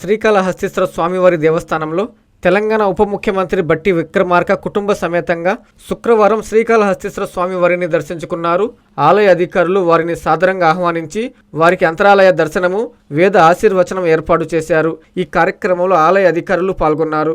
శ్రీకాళహస్తీశ్వర స్వామివారి దేవస్థానంలో తెలంగాణ ఉప ముఖ్యమంత్రి బట్టి విక్రమార్క కుటుంబ సమేతంగా శుక్రవారం శ్రీకాళహస్తీశ్వర స్వామివారిని దర్శించుకున్నారు. ఆలయ అధికారులు వారిని సాదరంగా ఆహ్వానించి వారికి అంతరాలయ దర్శనము వేద ఆశీర్వచనం ఏర్పాటు చేశారు. ఈ కార్యక్రమంలో ఆలయ అధికారులు పాల్గొన్నారు.